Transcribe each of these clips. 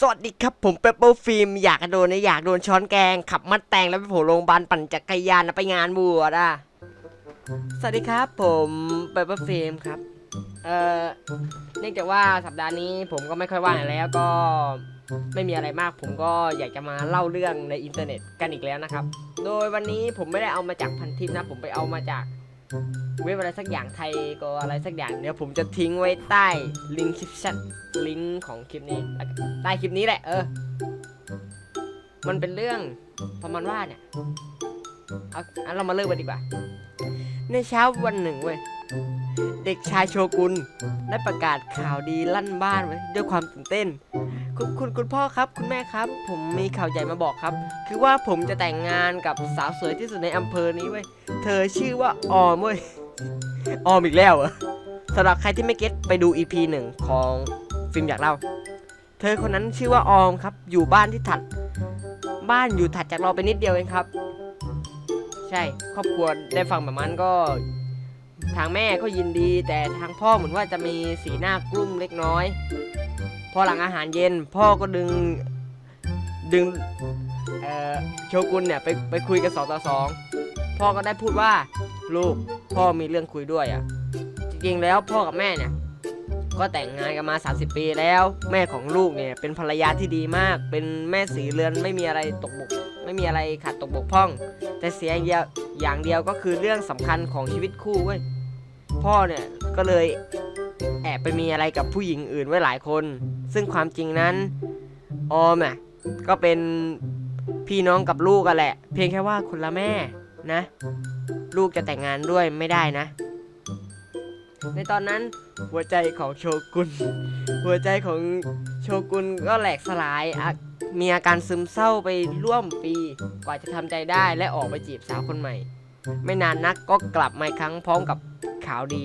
สวัสดีครับผมเปเปอร์ฟิล์มอยากโดนนะอยากโดนช้อนแกง ขับมัดแตงแล้วไปโผล่โรงพยาบาลปั่นจักรยานนะไปงานบวชอะสวัสดีครับผมเปเปอร์ฟิล์มครับเอ่อเนื่องจากว่าสัปดาห์นี้ผมก็ไม่ค่อยว่างแล้วก็ไม่มีอะไรมาก ผมก็อยากจะมาเล่าเรื่องในอินเทอร์เน็ตกันอีกแล้วนะครับ โดยวันนี้ผมไม่ได้เอามาจากพันทิปนะ ผมไปเอามาจาก เว็บอะไรสักอย่างไทยก็อะไรสักอย่างเดี๋ยวผมจะทิ้งไว้ใต้ลิงก์คลิปชั่นลิงก์ของคลิปนี้ใต้คลิปนี้แหละเออ มันเป็นเรื่องประมาณว่าเนี่ยเอาอันเรามาเริ่มกันดีกว่า ในเช้าวันหนึ่งเว้ยเด็กชายโชกุนได้ประกาศข่าวดีลั่นบ้านไว้ด้วยความตื่นเต้น คุณคุณคุณพ่อครับ คุณแม่ครับ ผมมีข่าวใหญ่มาบอกครับ คือว่าผมจะแต่งงานกับสาวสวยที่สุดในอำเภอนี้เว้ยเธอชื่อว่าออมเว้ยออมอีกแล้วเหรอสำหรับใครที่ไม่เก็ตไปดู EP หนึ่งของฟิล์มอยากเล่า เธอคนนั้นชื่อว่าออมครับ อยู่บ้านที่ถัด บ้านอยู่ถัดจากเราไปนิดเดียวเองครับ ใช่ ครอบครัวได้ฟังแบบนั้นก็ ทางแม่ก็ยินดี แต่ทางพ่อเหมือนว่าจะมีสีหน้ากลุ้มเล็กน้อย พอหลังอาหารเย็นพ่อก็ดึงดึงโชกุนเนี่ยไปไปคุยกันสองต่อสองพ่อก็ได้พูดว่าลูกพ่อมีเรื่องคุยด้วยอะ่ะ จริงๆแล้วพ่อกับแม่เนี่ยก็แต่งงานกันมา 30 ปีแล้ว แม่ของลูกเนี่ยเป็นภรรยาที่ดีมาก เป็นแม่สีเรือนไม่มีอะไรตกบก ไม่มีอะไรขาดตกบกพร่อง แต่เสียอย่างเดียวอย่างเดียวก็คือเรื่องสำคัญของชีวิตคู่เว้ย พ่อเนี่ยก็เลยแอบไปมีอะไรกับผู้หญิงอื่นไว้หลายคน ซึ่งความจริงนั้นออมอะก็เป็นพี่น้องกับลูกกันแหละ เพียงแค่ว่าคนละแม่นะ ลูกจะแต่งงานด้วยไม่ได้นะ ในตอนนั้นหัวใจของโชกุน หัวใจของโชกุนก็แหลกสลายมีอาการซึมเศร้าไปร่วมปีกว่าจะทำใจได้และออกไปจีบสาวคนใหม่ ไม่นานนักก็กลับมาครั้งพร้อมกับ ข่าวดี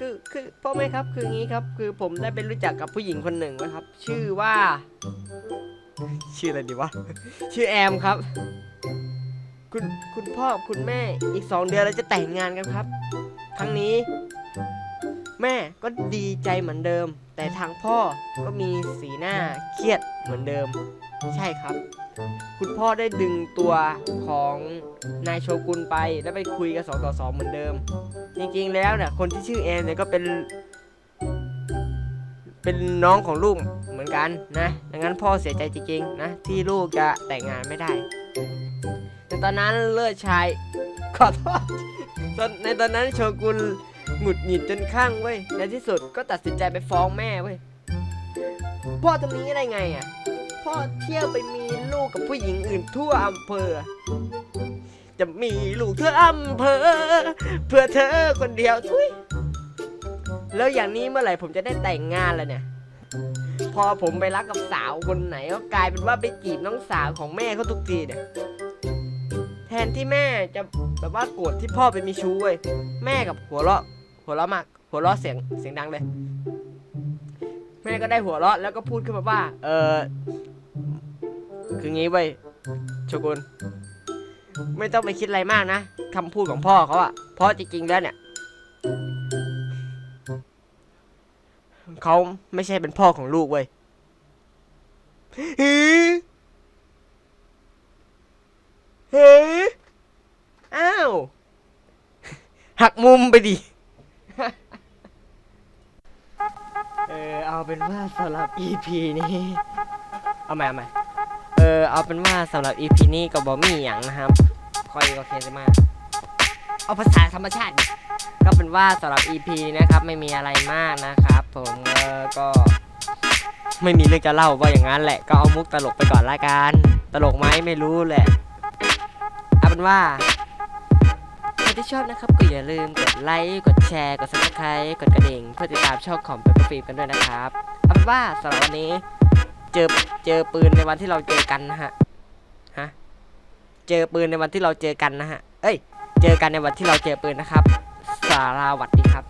คือคือพ่อแม่ครับคืองี้ครับ คือผมได้ไปรู้จักกับผู้หญิงคนหนึ่งนะครับ ชื่อว่า ชื่ออะไรดีวะ ชื่อแอมครับ คุณคุณพ่อคุณแม่อีกสองเดือนเราจะแต่งงานกันครับ ครั้งนี้ แม่ก็ดีใจเหมือนเดิม แต่ทางพ่อก็มีสีหน้าเครียดเหมือนเดิม ใช่ครับ คุณพ่อได้ดึงตัวของนายโชกุนไปแล้วไปคุยกันสองต่อสองเหมือนเดิม จริงๆแล้วเนี่ยคนที่ชื่อแอนเนี่ยก็เป็น เป็นน้องของลูกเหมือนกันนะดังนั้นพ่อเสียใจจริงๆนะที่ลูกจะแต่งงานไม่ได้ แต่ตอนนั้นเลิศชายขอโทษตอในตอนนั้นโชกุน หงุดหงิดจนข้างเว้ยในที่สุดก็ตัดสินใจไปฟ้องแม่เว้ยพ่อทำนี้ได้ไงอะพ่อเที่ยวไปมีลูกกับผู้หญิงอื่นทั่วอำเภอ จะมีลูกทั่วอำเภอ เพื่อเธอคนเดียวทุยแล้วอย่างนี้เมื่อไหร่ผมจะได้แต่งงานแล้วเนี่ย พอผมไปรักกับสาวคนไหนก็กลายเป็นว่าไปจีบน้องสาวของแม่เขาทุกทีเนี่ยแทนที่แม่จะแบบว่าโกรธที่พ่อไปมีชู้เว้ยแม่กับหัวเราะ หัวเราะมาก หัวเราะเสียงเสียงดังเลย แม่ก็ได้หัวเราะแล้วก็พูดขึ้นมาว่า เออคืองี้เว้ยโชกุนไม่ต้องไปคิดอะไรมากนะคำพูดของพ่อเขาอะเพราะจริงๆแล้วเนี่ยเขาไม่ใช่เป็นพ่อของลูกเว้ยฮือเฮ้อ้าว หักมุมไปดิ ออเอาเป็นว่าสำหรับ EP นี้ เอาใหม่เอาใหม่เออเอาเป็นว่าสำหรับ EP นี้ก็บอมีอย่างนะครับ คอยก็เคจะมาเอาภาษาธรรมชาติดิก็เป็นว่าสำหรับ EP นะครับไม่มีอะไรมากนะครับ ผมเออก็ ไม่มีเรื่องจะเล่าว่าอย่างนั้นแหละก็เอามุกตลกไปก่อนละกัน ตลกไหมไม่รู้แหละเอาเป็นว่า ที่ชอบนะครับก็อย่าลืมกดไลค์กดแชร์กดซับสไครต์กดกระดิ่งเพื่อติดตามช่องของเปเปอร์ฟิล์มกันด้วยนะครับเอาเป็นว่าสำหรับวันนี้ เจอเจอปืนในวันที่เราเจอกันนะฮะฮะเจอปืนในวันที่เราเจอกันนะฮะเอ้ย เจอกันในวันที่เราเจอปืนนะครับ สาราวัดดีครับ